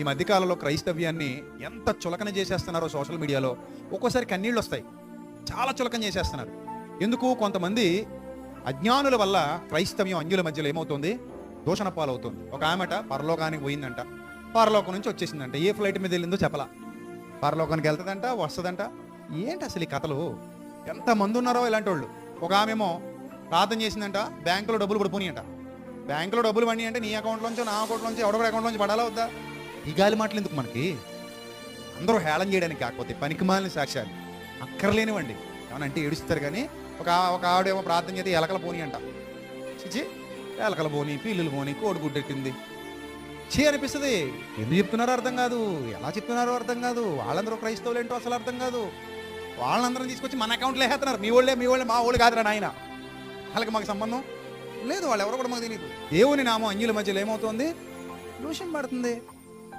ఈ మధ్యకాలంలో క్రైస్తవ్యాన్ని ఎంత చులకన చేసేస్తున్నారో సోషల్ మీడియాలో ఒక్కోసారి కన్నీళ్ళు వస్తాయి. చాలా చులకన చేసేస్తున్నారు. ఎందుకు? కొంతమంది అజ్ఞానుల వల్ల క్రైస్తవ్యం అంజుల మధ్యలో ఏమవుతుంది? దూషణ పాలవుతుంది. ఒక ఆమెట పరలోకానికి పోయిందంట. పరలోకం నుంచి వచ్చేసిందంట. ఏ ఫ్లైట్ మీద వెళ్ళిందో చెప్పలా. పరలోకానికి వెళ్తుందంట వస్తుందంట. ఏంటి అసలు ఈ కథలు? ఎంతమంది ఉన్నారో ఇలాంటి వాళ్ళు ఒక ఆమెమో ప్రార్థన చేసిందంట బ్యాంకులో డబ్బులు పడిపోయినాయంట బ్యాంకులో డబ్బులు పడినాయి అంటే నీ అకౌంట్లోంచి నా అకౌంట్లోంచి ఎవడొకటి అకౌంట్లోంచి పడాలా వద్దా? ఈ గాలి మాటలు ఎందుకు మనకి? అందరూ హేళన చేయడానికి కాకపోతే పనికిమాలిన సాక్ష్యాలు. అక్కర్లేనివ్వండి ఏమనంటే ఏడుస్తారు కానీ ఒక ఒక ఆవిడేమో ప్రార్థన చేస్తే ఎలకల పోని అంట. చిచి ఎలకల పోని పిల్లులు పోని కోడి గుడ్డెట్టింది. చీ అనిపిస్తుంది. ఎందుకు చెప్తున్నారో అర్థం కాదు. ఎలా చెప్తున్నారో అర్థం కాదు. వాళ్ళందరూ క్రైస్తవులు ఏంటో అసలు అర్థం కాదు. వాళ్ళందరం తీసుకొచ్చి మన అకౌంట్లో వేస్తున్నారు. మీ వాళ్ళే మీ వాళ్ళే మా వాళ్ళు కాదురా నాయన. వాళ్ళకి మాకు సంబంధం లేదు. వాళ్ళు ఎవరు కూడా మాకు తెలియదు దేవుని నామం అంజుల మధ్యలో ఏమవుతుంది? దూషం పడుతుంది.